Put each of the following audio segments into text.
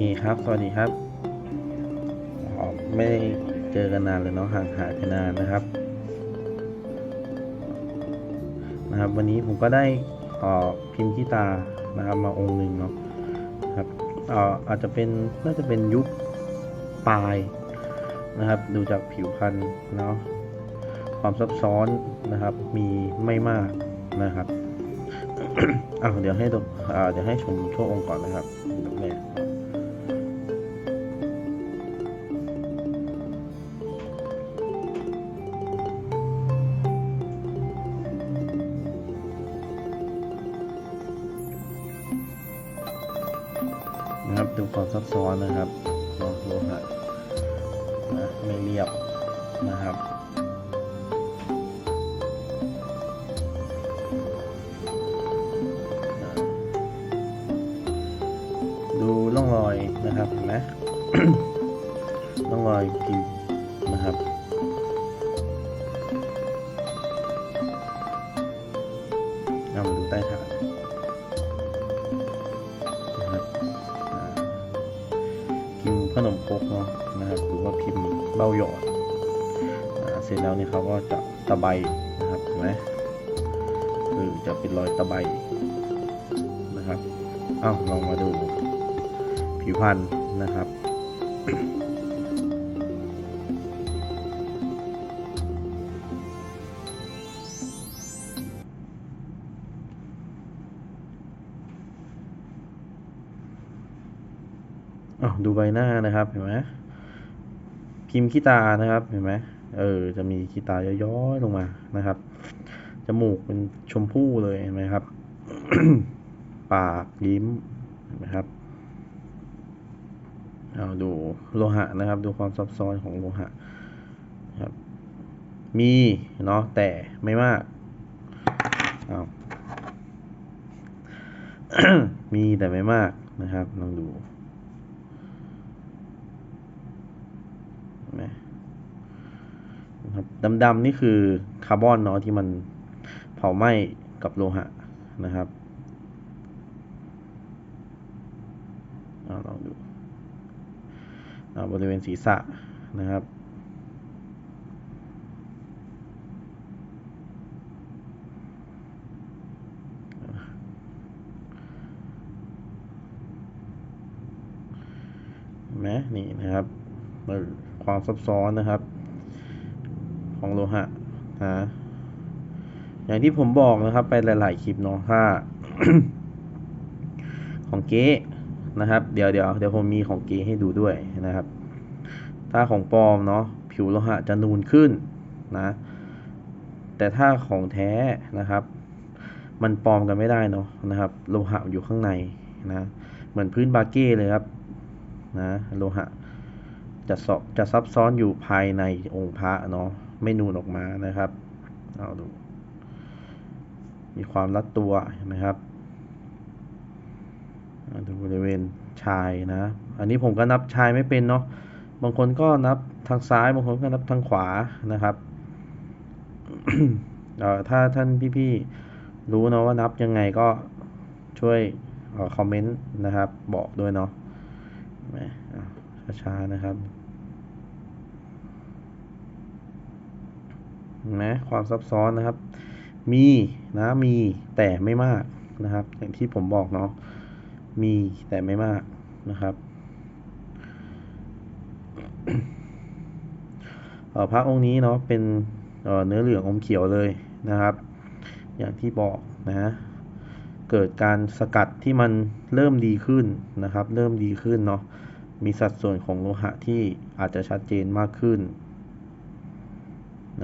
เคครับ สวัสดีครับอ๋อไม่ได้เจอกันนานเลยเนาะห่างหายไปนานนะครับ นะครับ วันนี้ผมก็ได้เอ่อพิมพ์ขี้ตานะครับ มาองค์หนึ่งเนาะครับเอ่ออาจจะเป็นน่าจะเป็นยุคปลายนะครับ ดูจากผิวพรรณเนาะความซับซ้อนนะครับ มีไม่มากนะครับอะเดี๋ยวให้ดูอ่าเดี๋ยวให้ชมทั่วองค์ก่อนนะครับ ครับดูความซับซ้อนนะครับลองโลหะนะไม่เรียบนะครับดูร่องรอยนะครับเห็นไหมร่องรอยพิมพ์นะครับ พิมพ์เบ้าหยอดเสร็จแล้วนี่เขาก็จะตะไบนะครับเห็นไหมคือจะเป็นรอยตะไบนะครับเอ้าลองมาดูผิวพรรณนะครับอ้าดูใบหน้านะครับเห็นไหม พิมพ์ขี้ตานะครับเห็นไหมเออจะมีขี้ตาย้อยๆลงมานะครับจมูกเป็นชมพู่เลยเห็นไหมครับ ปากยิ้มเห็นไหมครับเอาดูโลหะนะครับ ดูความซับซ้อนของโลหะครับ มีเนาะแต่ไม่มากเอามีแต่ไม่มากนะครับลองดู เห็นไหมนะครับ ดำๆนี่คือคาร์บอนเนาะที่มันเผาไหม้กับโลหะนะครับอลองดูเอาบริเวณศีรษะนะครับเห็นไหมนี่นะครับเออความซับซ้อนนะครับ ของโลหะนะอย่างที่ผมบอกนะครับไปหลาย ๆ คลิปเนาะถ้าของเก๊นะครับ เดี๋ยวเดี๋ยวเดี๋ยวผมมีของเก๊ให้ดูด้วยนะครับ ถ้าของปลอมเนาะผิวโลหะจะนูนขึ้นนะ แต่ถ้าของแท้นะครับ มันปลอมกันไม่ได้เนาะนะครับ โลหะอยู่ข้างในนะเหมือนพื้นบาเก้เลยครับนะโลหะจะซอบจะซับซ้อนอยู่ภายในองค์พระเนาะ ไม่นูนออกมานะครับเอาดู มีความรัดตัวนไหมครับอ่าดูบริเวณชายนะ อันนี้ผมก็นับชายไม่เป็นเนาะ บางคนก็นับทางซ้าย บางคนก็นับทางขวานะครับเอ่อถ้าท่านพี่ๆรู้เนาะว่านับยังไงก็ช่วยคอมเมนต์นะครับ บอกด้วยเนาะช้าๆนะครับเห็น ไหมความซับซ้อนนะครับ มีนะมีแต่ไม่มากนะครับ อย่างที่ผมบอกเนาะมีแต่ไม่มากนะครับเอ่อพระองค์นี้เนาะเป็นเอ่อเนื้อเหลืองอมเขียวเลยนะครับ อย่างที่บอกนะเกิดการสกัดที่มันเริ่มดีขึ้นนะครับ เริ่มดีขึ้นเนาะมีสัดส่วนของโลหะที่อาจจะชัดเจนมากขึ้น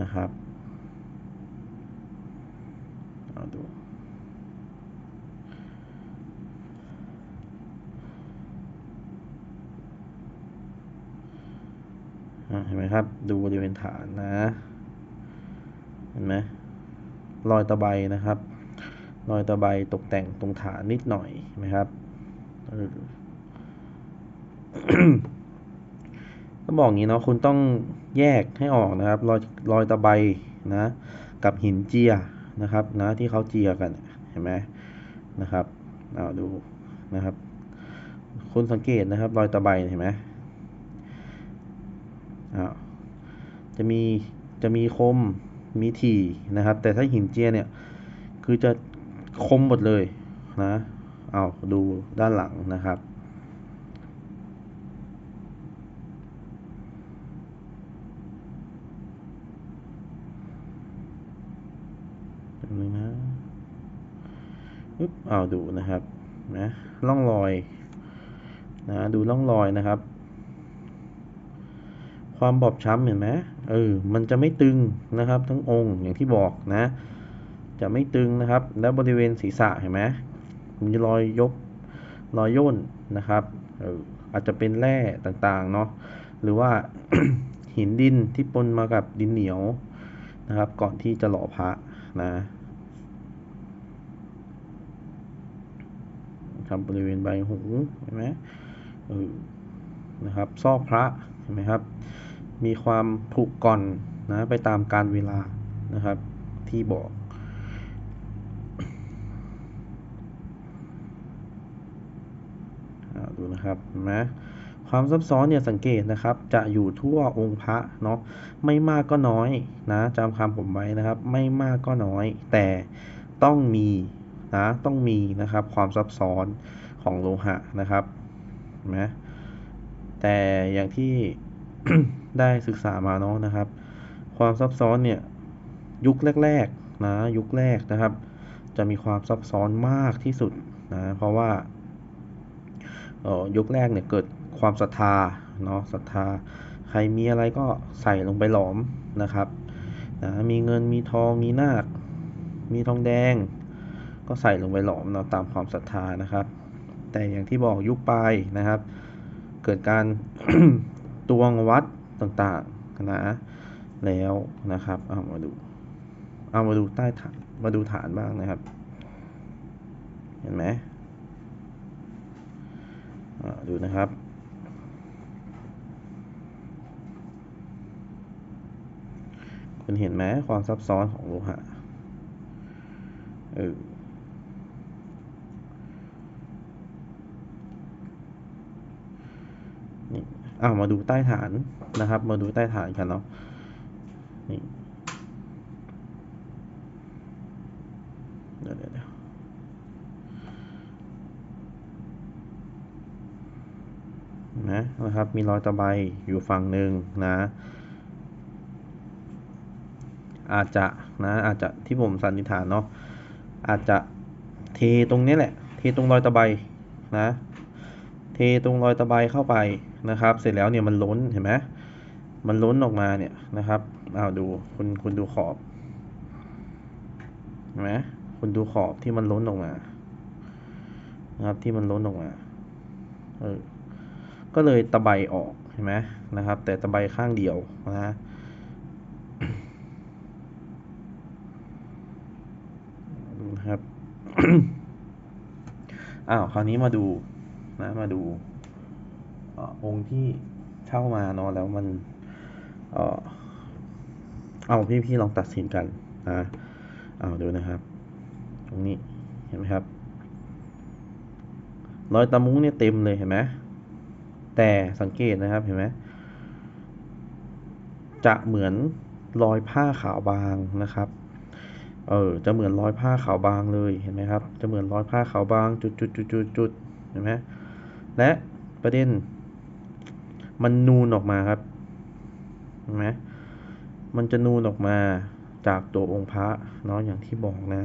นะครับเอาดูอะ เห็นไหมครับ ดูบริเวณฐานนะ เห็นไหมรอยตะไบนะครับ รอยตะไบตกแต่งตรงฐานนิดหน่อยเห็นไหมครับเออต้องบอกอย่างนี้เนาะคุณต้องแยกให้ออกนะครับ รอยรอยตะไบนะ กับหินเจียนะครับนะที่เขาเจียกันเห็นไหมนะครับเอาดูนะครับ คุณสังเกตนะครับ รอยตะไบเห็นไหม จะมีจะมีคมมีถี่นะครับ แต่ถ้าหินเจียเนี่ยคือจะคมหมดเลยนะเอาดูด้านหลังนะครับ นึงนะปึ๊บเอาดูนะครับนะร่องรอยนะดูร่องรอยนะครับ ความบอบช้ำเห็นไหมเออ มันจะไม่ตึงนะครับ ทั้งองค์อย่างที่บอกนะ จะไม่ตึงนะครับ แล้วบริเวณศีรษะเห็นไหมมีรอยยกรอยย่นนะครับเอออาจจะเป็นแร่ต่างๆเนาะหรือว่าหินดินที่ปนมากับดินเหนียวนะครับ ก่อนที่จะหล่อพระนะ ครับบริเวณใบหูเห็นไหมเออนะครับ ซอกพระเห็นไหมครับ มีความผุก่อนนะไปตามการเวลานะครับที่บอก ดูนะครับเห็นไหมความซับซ้อนเนี่ยสังเกตนะครับจะอยู่ทั่วองค์พระเนาะไม่มากก็น้อยนะจำคำผมไว้นะครับ ไม่มากก็น้อย แต่ต้องมีนะต้องมีนะครับความซับซ้อนของโลหะนะครับเห็นไหมแต่อย่างที่ ได้ศึกษามาเนาะนะครับ ความซับซ้อนเนี่ยยุคแรกๆนะยุคแรกนะครับ จะมีความซับซ้อนมากที่สุดนะเพราะว่าออยุคแรกเนี่ยเกิดความศรัทธาเนาะศรัทธา ใครมีอะไรก็ใส่ลงไปหลอมนะครับนะมีเงินมีทองมีนาค มีทองแดง ก็ใส่ลงไปหลอมเนาะตามความศรัทธานะครับ แต่อย่างที่บอกยุคปลายนะครับ เกิดการ ตวงวัดต่างๆนะแล้วนะครับเอามาดูเอามาดูใต้ฐานมาดูฐานบ้างนะครับ เห็นไหมดูนะครับคุณเห็นไหมความซับซ้อนของโลหะเออนี่เอามาดูใต้ฐานนะครับ มาดูใต้ฐานกันเนาะนี่เดี๋ยวเดี๋ยวนไหมนะครับ มีรอยตะไบอยู่ฝั่งหนึ่งนะ อาจจะนะอาจจะที่ผมสันนิษฐานเนาะอาจจะเทตรงนี้แหละ เทตรงรอยตะไบนะ เทตรงรอยตะไบเข้าไปนะครับ เสร็จแล้วเนี่ยมันล้นเห็นไหมมันล้นออกมาเนี่ยนะครับเอาดูคุณคุณดูขอบเห็นไหมคุณดูขอบที่มันล้นออกมานะครับที่มันล้นออกมาเออก็เลยตะไบออกเห็นไหมนะครับ แต่ตะไบข้างเดียวนะนะครับอ้าวคราวนี้มาดู นะมาดูอองค์ที่เช่ามาเนาะแล้วมันเอาพี่พี่ๆลองตัดสินกันนะเอาดูนะครับ ตรงนี้เห็นไหมครับ รอยตะมุ้งเนี่ยเต็มเลยเห็นไหมแต่สังเกตนะครับเห็นไหมจะเหมือนรอยผ้าขาวบางนะครับ เออ จะเหมือนรอยผ้าขาวบางเลย เห็นไหมครับ จะเหมือนรอยผ้าขาวบางจุดจุดจุดจุดจุดเห็นไหม และประเด็น มันนูนออกมาครับเห็นไหมมันจะนูนออกมาจากตัวองค์พระเนาะอย่างที่บอกนะ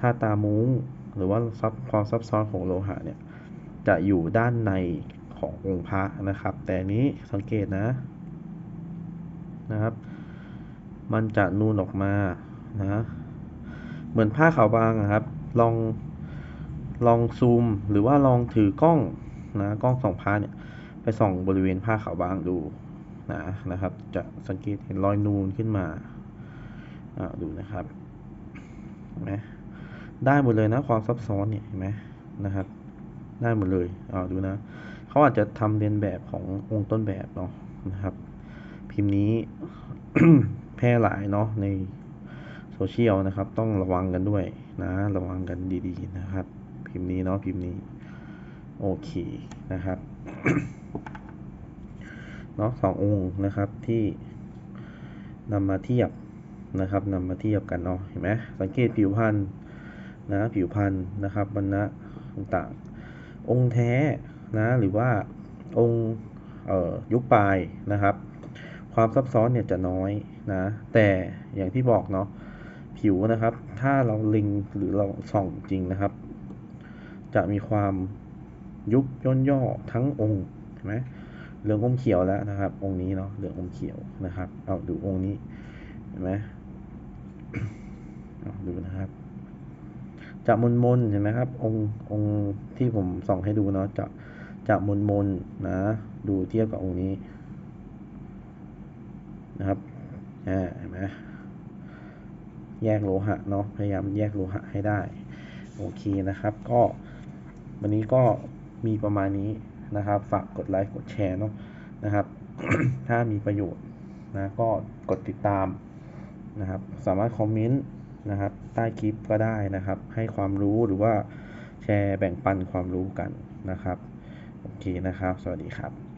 ถ้าตามุ้งหรือว่าซับความซับซ้อนของโลหะเนี่ยจะอยู่ด้านในขององค์พระนะครับ แต่นี้สังเกตนะนะครับ มันจะนูนออกมานะเหมือนผ้าขาวบางอะครับ ลองลองซูมหรือว่าลองถือกล้อง นะกล้องส่องผ้าเนี่ยไปส่องบริเวณผ้าขาวบางดูนะนะครับ จะสังเกตเห็นรอยนูนขึ้นมาอ่าดูนะครับเห็นไหมได้หมดเลยนะความซับซ้อนเนี่ยเห็นไหมนะครับ ได้หมดเลยอ่าดูนะเขาอาจจะทำเรียนแบบขององค์ต้นแบบเนาะนะครับ พิมพ์นี้แพร่หลายเนาะในโซเชียลนะครับ ต้องระวังกันด้วยนะ ระวังกันดีๆนะครับ พิมพ์นี้เนาะพิมพ์นี้ โอเคนะครับเนาะสององค์นะครับที่นำมาเทียบนะครับนำมาเทียบกันเนาะเห็นไหมสังเกตผิวพรรณนะผิวพรรณนะครับบรรณะต่างๆองค์แท้นะหรือว่าองค์ยุคปลายนะครับ ความซับซ้อนเนี่ยจะน้อยนะแต่อย่างที่บอกเนาะผิวนะครับ ถ้าเราลิงหรือเราส่องจริงนะครับ จะมีความ ยุบย่นย่อทั้งองค์เห็นไหมเหลืองอมเขียวแล้วนะครับ องค์นี้เนาะเหลืองอมเขียวนะครับ เอาดูองค์นี้เห็นไหมเอาดูนะครับจะมนมนเห็นไหมครับ องค์องค์ที่ผมส่องให้ดูเนาะจะจะมนมนนะ ดูเทียบกับองค์นี้นะครับอ่าเห็นไหมแยกโลหะเนาะพยายามแยกโลหะให้ได้ โอเคนะครับ ก็วันนี้ก็ มีประมาณนี้นะครับ ฝากกดไลค์กดแชร์เนาะนะครับ ถ้ามีประโยชน์นะก็กดติดตามนะครับ สามารถคอมเมนต์นะครับใต้คลิปก็ได้นะครับ ให้ความรู้หรือว่าแชร์แบ่งปันความรู้กันนะครับ โอเคนะครับ สวัสดีครับ